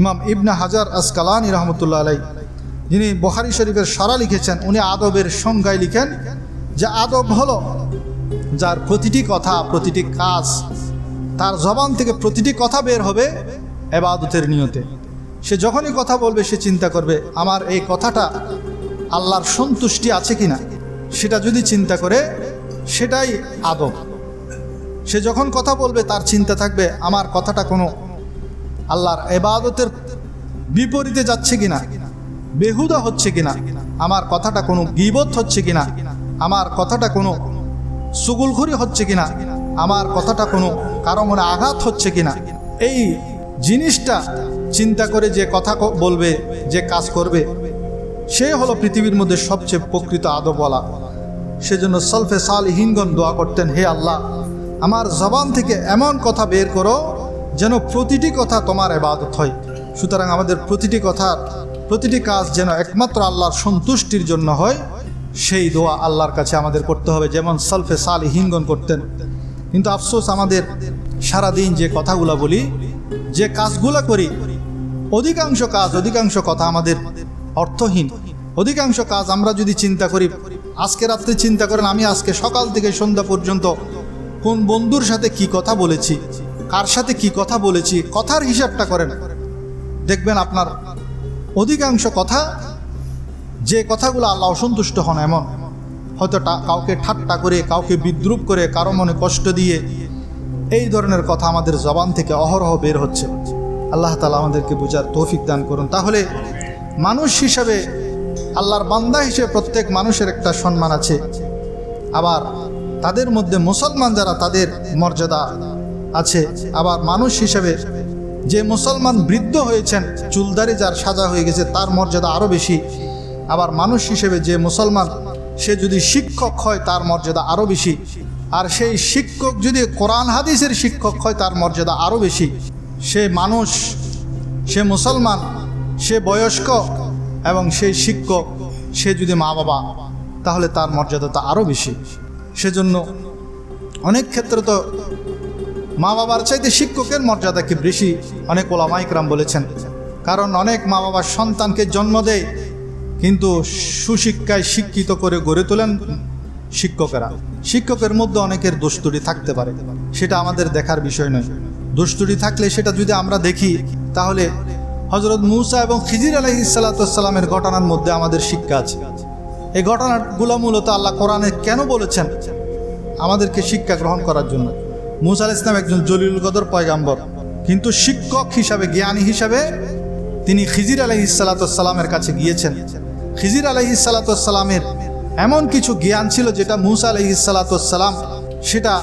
ইমাম ইবনা হাজার আসকালানি রহমতুল্লাহ আলাই যিনি বখারি শরীফের সারা লিখেছেন, উনি আদবের সংজ্ঞায় লিখেন যে আদব হলো যার প্রতিটি কথা, প্রতিটি কাজ, তার জবান থেকে প্রতিটি কথা বের হবে এবাদতের নিয়তে। সে যখনই কথা বলবে, সে চিন্তা করবে, আমার এই কথাটা আল্লাহর সন্তুষ্টি আছে কিনা? সেটা যদি চিন্তা করে, সেটাই আদব। সে যখন কথা বলবে, তার চিন্তা থাকবে, আমার কথাটা কোনো আল্লাহর এবাদতের বিপরীতে যাচ্ছে কিনা? বেহুদা হচ্ছে কিনা? আমার কথাটা কোনো গিবত হচ্ছে কিনা? আমার কথাটা কোনো সুগুলখুরি হচ্ছে কিনা? আমার কথাটা কোনো কারও মনে আঘাত হচ্ছে কিনা? এই জিনিসটা চিন্তা করে যে কথা বলবে, যে কাজ করবে, সে হলো পৃথিবীর মধ্যে সবচেয়ে প্রকৃত আদবওয়ালা। সেজন্য সলফে সাল হিনগন দোয়া করতেন, হে আল্লাহ, আমার জবান থেকে এমন কথা বের করো যেন প্রতিটি কথা তোমার এবাদত হয়। সুতরাং আমাদের প্রতিটি কথার, প্রতিটি কাজ যেন একমাত্র আল্লাহর সন্তুষ্টির জন্য হয়, সেই দোয়া আল্লাহর কাছে আমাদের করতে হবে, যেমন সলফে সাল হিনগন করতেন। কিন্তু আফসোস আমাদের সারাদিন যে কথাগুলো বলি, যে কাজগুলো করি, অধিকাংশ কাজ, অধিকাংশ কথা আমাদের অর্থহীন। অধিকাংশ কাজ আমরা যদি চিন্তা করি, আজকে রাত্রে চিন্তা করেন আমি আজকে সকাল থেকে সন্ধ্যা পর্যন্ত কোন বন্ধুর সাথে কি কথা বলেছি কার সাথে কি কথা বলেছি, কথার হিসাবটা করেন। দেখবেন আপনার অধিকাংশ কথা, যে কথাগুলো আল্লাহ অসন্তুষ্ট হন এমন। হয়তো কাউকে ঠাট্টা করে, কাউকে বিদ্রুপ করে, কারও মনে কষ্ট দিয়ে এই ধরনের কথা আমাদের জবান থেকে অহরহ বের হচ্ছে। আল্লাহ তালা আমাদেরকে বোঝার তৌফিক দান করুন। তাহলে মানুষ হিসাবে আল্লাহর বান্দা হিসেবে প্রত্যেক মানুষের একটা সম্মান আছে। আবার তাদের মধ্যে মুসলমান যারা, তাদের মর্যাদা আছে। আবার মানুষ হিসেবে যে মুসলমান বৃদ্ধ হয়েছেন, চুলদারি যার সাজা হয়ে গেছে, তার মর্যাদা আরও বেশি। আবার মানুষ হিসেবে যে মুসলমান, সে যদি শিক্ষক হয়, তার মর্যাদা আরও বেশি। আর সেই শিক্ষক যদি কোরআন হাদিসের শিক্ষক হয়, তার মর্যাদা আরও বেশি। সে মানুষ, সে মুসলমান, সে বয়স্ক এবং সেই শিক্ষক, সে যদি মা বাবা তাহলে তার মর্যাদা মর্যাদাটা আরও বেশি। সেজন্য অনেক ক্ষেত্রে তো মা বাবার চাইতে শিক্ষকের মর্যাদা কি বেশি? অনেক ওলামাইকরাম বলেছেন, কারণ অনেক মা বাবার সন্তানকে জন্ম দেয়, কিন্তু সুশিক্ষায় শিক্ষিত করে গড়ে তোলেন শিক্ষকেরা। শিক্ষকের মধ্যে অনেকের দোস্তুরি থাকতে পারে, সেটা আমাদের দেখার বিষয় নয়। দোস্তুরি থাকলে সেটা যদি আমরা দেখি, তাহলে হজরত মুসা এবং খিজির আলহ ইসালাতামের ঘটনার মধ্যে আমাদের শিক্ষা আছে। এই ঘটনাগুলো মূলত আল্লাহ কোরআনে কেন বলেছেন? আমাদেরকে শিক্ষা গ্রহণ করার জন্য। মুসা আল ইসলাম একজন জলিল কদর পয়গাম্বর। কিন্তু শিক্ষক হিসাবে, জ্ঞানী হিসাবে তিনি খিজির আলহি সালাতামের কাছে গিয়েছেন। খিজির আলহি সালাতামের এমন কিছু জ্ঞান ছিল যেটা মুসা আলহি সালাতাম সেটা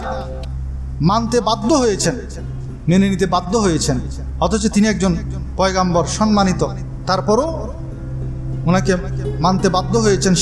মানতে বাধ্য হয়েছেন, মেনে নিতে বাধ্য হয়েছেন। অথচ তিনি একজন পয়গাম্বর সম্মানিত। তারপরও ওনাকে মানতে বাধ্য হয়েছেন